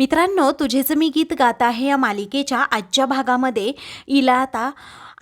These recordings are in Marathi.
मित्रांनो तुझेच मी गीत गात आहे या मालिकेच्या आजच्या भागामध्ये इला आता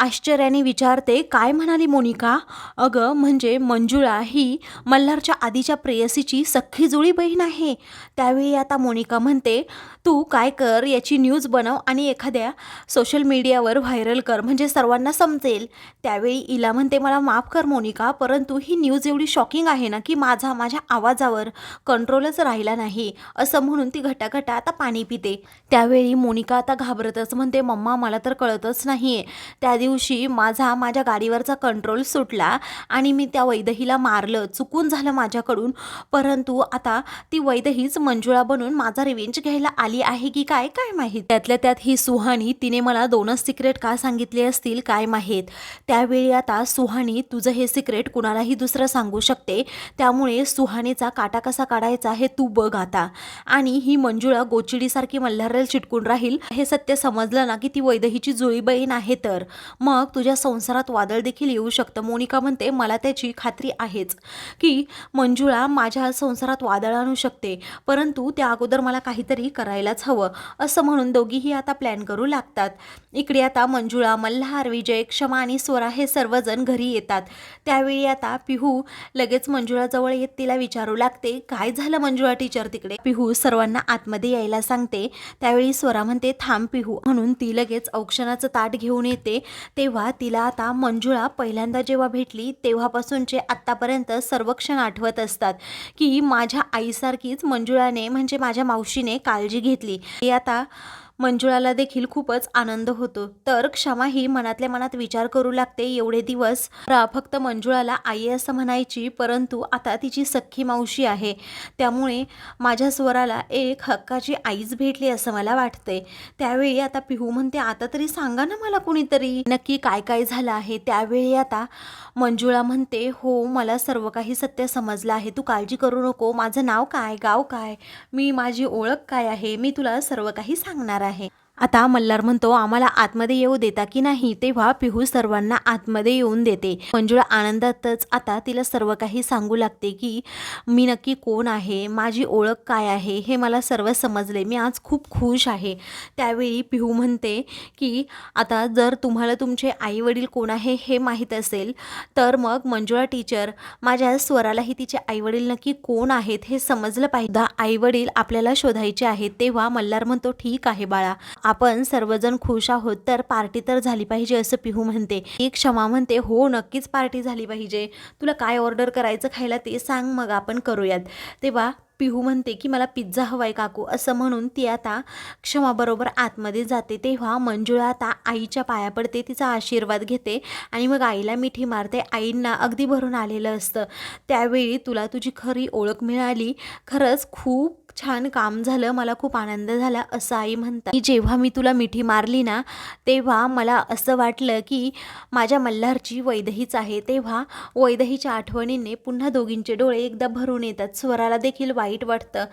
आश्चर्याने विचारते काय म्हणाली मोनिका? अगं म्हणजे मंजुळा ही मल्हारच्या आधीच्या प्रेयसीची सख्खी जुळी बहीण आहे. त्यावेळी आता मोनिका म्हणते तू काय कर याची न्यूज बनव आणि एखाद्या सोशल मीडियावर व्हायरल कर म्हणजे सर्वांना समजेल. त्यावेळी इला म्हणते मला माफ कर मोनिका परंतु ही न्यूज एवढी शॉकिंग आहे ना की माझा माझ्या आवाजावर कंट्रोलच राहिला नाही. असं म्हणून ती घटाघटात आता पाणी पिते. त्यावेळी मोनिका आता घाबरतच म्हणते मम्मा मला तर कळतच नाही आहे त्या दिवशी माझा माझ्या गाडीवरचा कंट्रोल सुटला आणि मी त्या वैदहीला मारलं. चुकून झालं माझ्याकडून. परंतु आता ती वैदहीच मंजुळा बनून माझा रिवेंज घ्यायला आली आहे की काय काय माहीत? त्यातल्या त्यात ही सुहानी तिने मला दोनच सिक्रेट का सांगितले असतील काय माहीत? त्यावेळी आता सुहानी तुझं हे सिक्रेट कुणालाही दुसरं सांगू शकते. त्यामुळे सुहानीचा काटा कसा काढायचा हे तू बघ आता. आणि ही मंजुळा गोचिडीसारखी मल्हारला चिटकून राहील. हे सत्य समजलं ना की ती वैदहीची जुळी बहीण आहे तर. मग तुझ्या संसारात वादळ देखील येऊ शकतं. मोनिका म्हणते मला त्याची खात्री आहेच की मंजुळा माझ्या संसारात वादळ आणू शकते परंतु त्या अगोदर मला काहीतरी करायलाच हवं. असं म्हणून दोघीही आता प्लॅन करू लागतात. इकडे आता मंजुळा मल्हार विजय क्षमा आणि स्वरा हे सर्वजण घरी येतात. त्यावेळी आता पिहू लगेच मंजुळाजवळ येत तिला विचारू लागते काय झालं मंजुळा टीचर तिकडे? पिहू सर्वांना आतमध्ये यायला सांगते. त्यावेळी स्वरा म्हणते थांब पिहू. म्हणून ती लगेच औक्षणाचं ताट घेऊन येते. तेव्हा तिला आता मंजुळा पहिल्यांदा जेव्हा भेटली तेव्हापासूनचे आत्तापर्यंत सर्व क्षण आठवत असतात की माझ्या आईसारखीच मंजुळाने म्हणजे माझ्या मावशीने काळजी घेतली. हे आता मंजुळाला देखील खूपच आनंद होतो. तर क्षमा ही मनातल्या मनात विचार करू लागते एवढे दिवस. रा फक्त मंजुळाला आई असं म्हणायची परंतु आता तिची सख्खी मावशी आहे. त्यामुळे माझ्या स्वराला एक हक्काची आईच भेटली असं मला वाटते त्यावेळी आता पिहू म्हणते आता तरी सांगा ना मला कुणीतरी. नक्की काय काय झालं आहे? त्यावेळी आता मंजुळा म्हणते हो मला सर्व काही सत्य समजलं आहे. तू काळजी करू नको. माझं नाव काय? गाव काय? मी माझी ओळख काय आहे? मी तुला सर्व काही सांगणार आहे. paraje आता मल्हार म्हणतो आम्हाला आतमध्ये येऊ देता की नाही? तेव्हा पिहू सर्वांना आतमध्ये येऊन देते. मंजुळा आनंदातच आता तिला सर्व काही सांगू लागते की मी नक्की कोण आहे? माझी ओळख काय आहे? हे मला सर्व समजले. मी आज खूप खुश आहे. त्यावेळी पिहू म्हणते की आता जर तुम्हाला तुमचे आई वडील कोण आहे हे माहीत असेल तर मग मंजुळा टीचर माझ्या स्वरालाही तिचे आईवडील नक्की कोण आहेत हे समजलं पाहिजे. आईवडील आपल्याला शोधायचे आहेत. तेव्हा मल्हार म्हणतो ठीक आहे बाळा. आपण सर्वजण खुश आहोत तर पार्टी तर झाली पाहिजे असं पिहू म्हणते. एक क्षमा म्हणते हो नक्कीच पार्टी झाली पाहिजे. तुला काय ऑर्डर करायचं खायला ते सांग मग आपण करूयात. तेव्हा पिहू म्हणते की मला पिझ्झा हवाय काकू असं म्हणून ती आता क्षमाबरोबर आतमध्ये जाते. तेव्हा मंजुळा आता आईच्या पाया पडते तिचा आशीर्वाद घेते आणि मग आईला मिठी मारते. आईंना अगदी भरून आलेलं असतं. त्यावेळी तुला तुझी खरी ओळख मिळाली. खरंच खूप छान काम झालं मला खूप आनंद झाला असं आई म्हणतात. की जेव्हा मी तुला मिठी मारली ना तेव्हा मला असं वाटलं की माझ्या मल्हारची वैदहीच आहे. तेव्हा वैदहीच्या आठवणीने पुन्हा दोघींचे डोळे एकदा भरून येतात. स्वराला देखील वाईट वाटतं.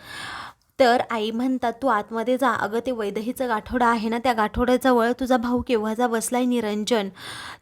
तर आई म्हणतात तू आतमध्ये जा. अगं ते वैदहीचं गाठोडा आहे ना त्या गाठोड्याजवळ तुझा भाऊ केव्हाचा बसलाय निरंजन.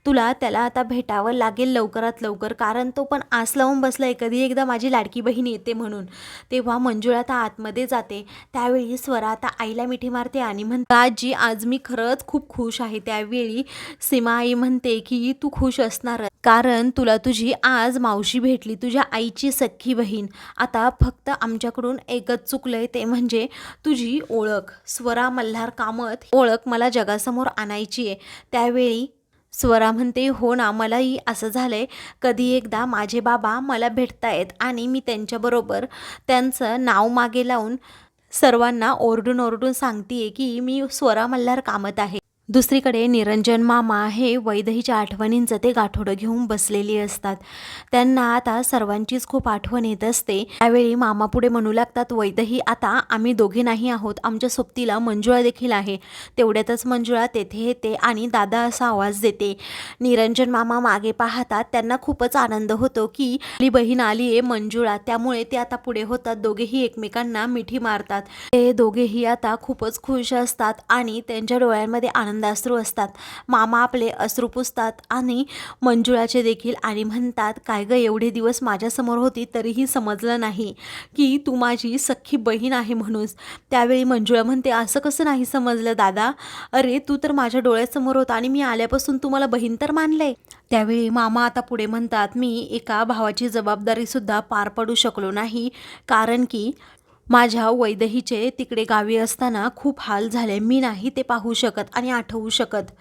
तुला त्याला आता भेटावं लागेल लवकरात लवकर कारण तो पण आस लावून बसलाय कधी एकदा माझी लाडकी बहीण येते म्हणून. तेव्हा मंजुळा आता आतमध्ये जाते. त्यावेळी स्वरा आता आईला मिठी मारते आणि म्हणतात आजी आज मी खरंच खूप खुश आहे. त्यावेळी सीमा आई म्हणते की तू खुश असणार कारण तुला तुझी आज मावशी भेटली तुझ्या आईची सख्खी बहीण. आता फक्त आमच्याकडून एकच चुकलंय ते म्हणजे तुझी ओळख स्वरा मल्हार कामत ओळख मला जगासमोर आणायची आहे. त्यावेळी स्वरा म्हणते हो ना मलाही असं झालं आहे कधी एकदा माझे बाबा मला भेटतायत आणि मी त्यांच्याबरोबर त्यांचं नाव मागे लावून सर्वांना ओरडून ओरडून सांगते आहे की मी स्वरा मल्हार कामत आहे. दुसरीकडे निरंजन मामा हे वैदहीच्या आठवणींचं ते गाठोडं घेऊन बसलेली असतात. त्यांना आता सर्वांचीच खूप आठवण येत असते. त्यावेळी मामा पुढे म्हणू लागतात वैदही आता आम्ही दोघे नाही आहोत. आमच्या सोबतीला मंजुळा देखील आहे. तेवढ्यातच मंजुळा तेथे येते आणि दादा असा आवाज देते. निरंजन मामा मागे पाहतात त्यांना खूपच आनंद होतो की आपली बहीण आली आहे मंजुळा. त्यामुळे ते आता पुढे होतात. दोघेही एकमेकांना मिठी मारतात. ते दोघेही आता खूपच खुश असतात आणि त्यांच्या डोळ्यांमध्ये आनंद आनंदाश्रू असतात. मामा आपले अश्रू पुसतात आणि मंजुळाचे देखील आणि म्हणतात काय गं एवढे दिवस माझ्यासमोर होती तरीही समजलं नाही की तू माझी सख्खी बहीण आहे म्हणून. त्यावेळी मंजुळा म्हणते असं कसं नाही समजलं दादा? अरे तू तर माझ्या डोळ्यासमोर होता आणि मी आल्यापासून तुम्हाला बहीण तर मानलंय. त्यावेळी मामा आता पुढे म्हणतात मी एका भावाची जबाबदारीसुद्धा पार पडू शकलो नाही कारण की माझ्या वैदहीचे तिकडे गावी असताना खूप हाल झाले. मी नाही ते पाहू शकत आणि आठवू शकत.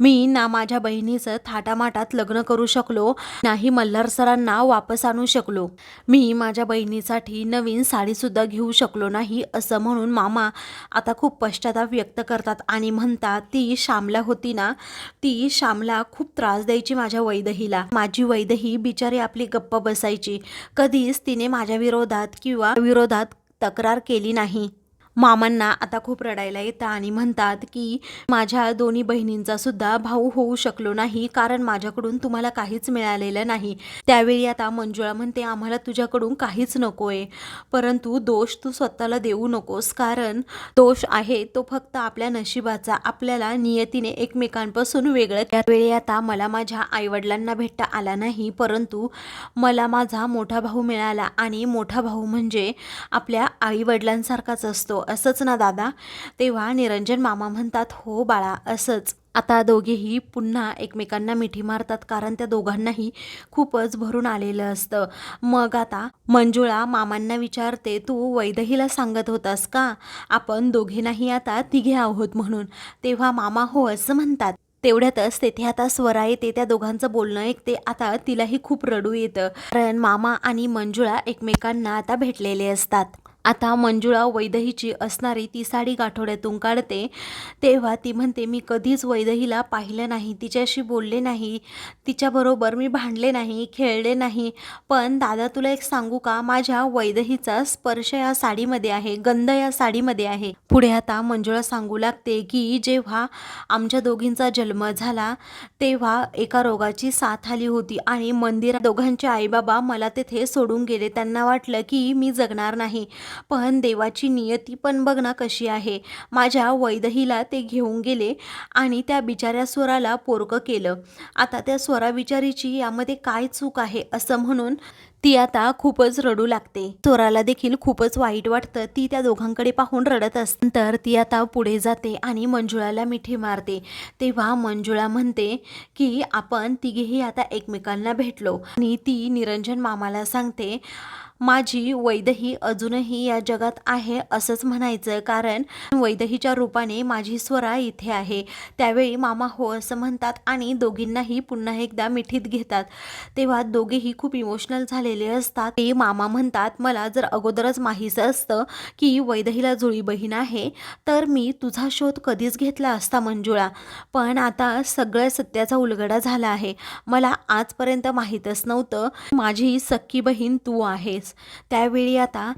मी ना माझ्या बहिणीचं थाटामाटात लग्न करू शकलो नाही मल्हार सरांना वापस आणू शकलो. मी माझ्या बहिणीसाठी नवीन साडीसुद्धा घेऊ शकलो नाही असं म्हणून मामा आता खूप पश्चाताप व्यक्त करतात आणि म्हणतात ती श्यामला होती ना ती श्यामला खूप त्रास द्यायची माझ्या वैदहीला. माझी वैदही बिचारी आपली गप्प बसायची. कधीच तिने माझ्या विरोधात किंवा विरोधात तक्रार केली नाही. मामांना आता खूप रडायला येतं आणि म्हणतात की माझ्या दोन्ही बहिणींचा सुद्धा भाऊ होऊ शकलो नाही कारण माझ्याकडून तुम्हाला काहीच मिळालेलं नाही. त्यावेळी आता मंजुळा म्हणते आम्हाला तुझ्याकडून काहीच नको आहे परंतु दोष तू स्वतःला देऊ नकोस कारण दोष आहे तो फक्त आपल्या नशिबाचा आपल्याला नियतीने एकमेकांपासून वेगळं. त्यावेळी आता मला माझ्या आईवडिलांना भेटता आला नाही परंतु मला माझा मोठा भाऊ मिळाला आणि मोठा भाऊ म्हणजे आपल्या आईवडिलांसारखाच असतो. असंच ना दादा? तेव्हा निरंजन मामा म्हणतात हो बाळा असंच. आता दोघेही पुन्हा एकमेकांना मिठी मारतात कारण त्या दोघांनाही खूपच भरून आलेलं असतं. मग आता मंजुळा मामांना विचारते तू वैदहीला सांगत होतास का? आपण दोघेनाही आता तिघे आहोत म्हणून. तेव्हा मामा हो असं म्हणतात. तेवढ्यातच तेथे आता स्वरा येते त्या दोघांचं बोलणं ऐकते. आता तिलाही खूप रडू येतं. कारण मामा आणि मंजुळा एकमेकांना आता भेटलेले असतात. आता मंजुळा वैदहीची असणारी ती साडी गाठोड्यातून काढते. तेव्हा ती म्हणते मी कधीच वैदहीला पाहिलं नाही तिच्याशी बोलले नाही तिच्याबरोबर मी भांडले नाही खेळले नाही. पण दादा तुला एक सांगू का? माझ्या वैदहीचा स्पर्श या साडीमध्ये आहे गंध या साडीमध्ये आहे. पुढे आता मंजुळा सांगू लागते की जेव्हा आमच्या दोघींचा जन्म झाला तेव्हा एका रोगाची साथ आली होती आणि मंदिरात दोघांचे आईबाबा मला तेथे सोडून गेले. त्यांना वाटलं की मी जगणार नाही. पण देवाची नियती पण बघ ना कशी आहे. माझ्या वैदहीला ते घेऊन गेले आणि त्या बिचाऱ्या स्वराला पोरकं केलं. आता त्या स्वराविचारीची यामध्ये काय चूक आहे असं म्हणून ती आता खूपच रडू लागते. चोराला देखील खूपच वाईट वाटतं. ती त्या दोघांकडे पाहून रडत असते तर ती आता पुढे जाते आणि मंजुळाला मिठी मारते. तेव्हा मंजुळा म्हणते की आपण तिघेही आता एकमेकांना भेटलो. आणि ती निरंजन मामाला सांगते माझी वैदही अजूनही या जगात आहे असंच म्हणायचं. कारण वैदहीच्या रूपाने माझी स्वरा इथे आहे. त्यावेळी मामा हो असं म्हणतात आणि दोघींनाही पुन्हा एकदा मिठीत घेतात. तेव्हा दोघेही खूप इमोशनल झाले झालेले असतात. ते मामा म्हणतात मला जर अगोदरच माहीत असतं की वैदहीला जुळी बहीण आहे तर मी तुझा शोध कधीच घेतला असता मंजुळा. पण आता सगळ्या सत्याचा उलगडा झाला आहे. मला आजपर्यंत माहीतच नव्हतं माझी सख्खी बहीण तू आहेस. त्यावेळी आता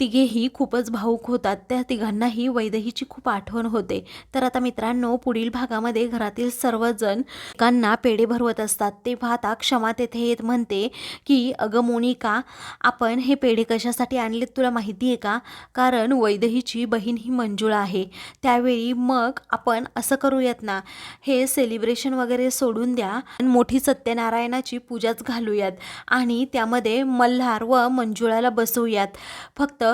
तिघेही खूपच भाऊक होतात. त्या तिघांनाही वैदहीची खूप आठवण होते. तर आता मित्रांनो पुढील भागामध्ये घरातील सर्वजण एकांना पेढे भरवत असतात. तेव्हा आता क्षमा तेथे येत म्हणते की अगं मोनिका आपण हे पेढे कशासाठी आणलेत तुला माहिती आहे का? कारण वैदहीची बहीण ही मंजुळा आहे. त्यावेळी मग आपण असं करूयात ना? हे सेलिब्रेशन वगैरे सोडून द्या आणि मोठी सत्यनारायणाची पूजाच घालूयात आणि त्यामध्ये मल्हार व मंजुळाला बसवूयात. फक्त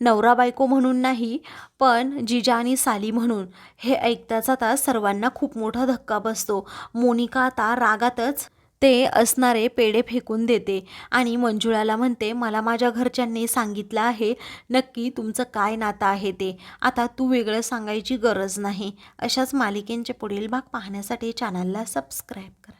नवरा बायको म्हणून नाही पण जिजा आणि साली म्हणून. हे ऐकताच आता सर्वांना खूप मोठा धक्का बसतो. मोनिका आता रागातच ते असणारे पेढे फेकून देते आणि मंजुळाला म्हणते मला माझ्या घरच्यांनी सांगितलं आहे नक्की तुमचं काय नातं आहे ते. आता तू वेगळं सांगायची गरज नाही. अशाच मालिकेंचे पुढील भाग पाहण्यासाठी चॅनलला सबस्क्राईब करा.